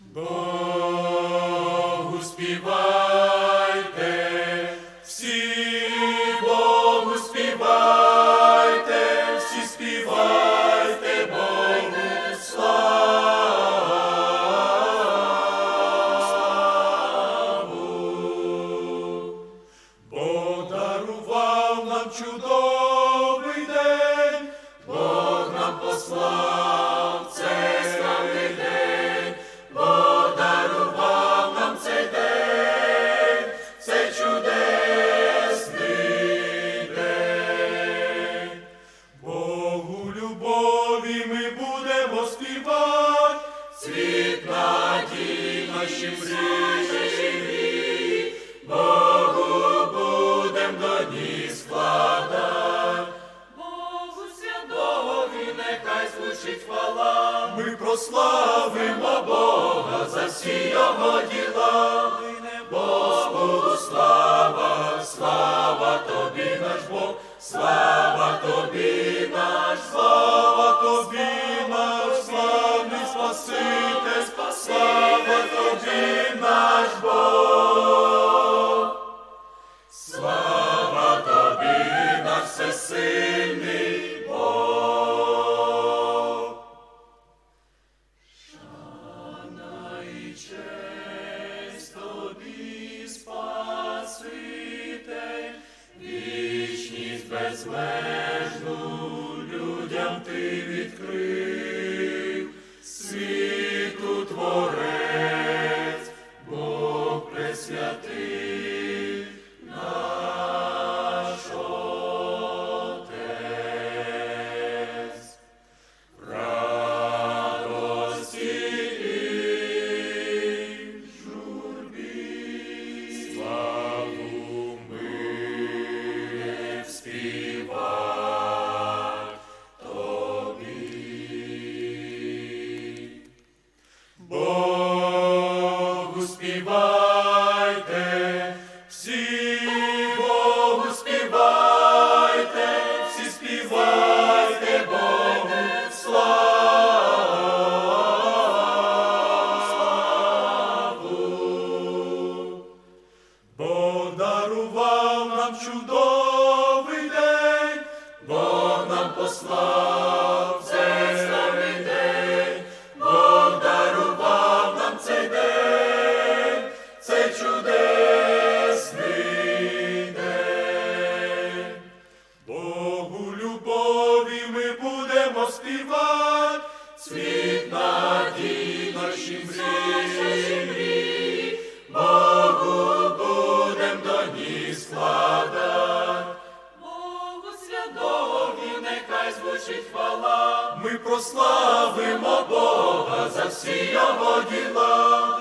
Богу співайте, всі Богу співайте, всі співайте Богу. Славу. Бог дарував нам чудовий любові ми будемо співати, світ надій наші мрії, Богу будем до ніг складати. Богу святові, нехай звучить хвала. Ми прославимо Бога за всі його діла. Спаситель, слава тобі, наш Бог. Слава тобі, наш всесильний Бог. Шана і честь тобі, Спаситель, вічність безмежну людям ти відкрив, see. Бог дарував нам чудовий день, Бог нам послав цей славний день, Бог дарував нам цей день, цей чудесний день. Богу любові ми будемо співати, світ надій наші мрії, звучить хвала. Ми прославимо Бога за всі його діла.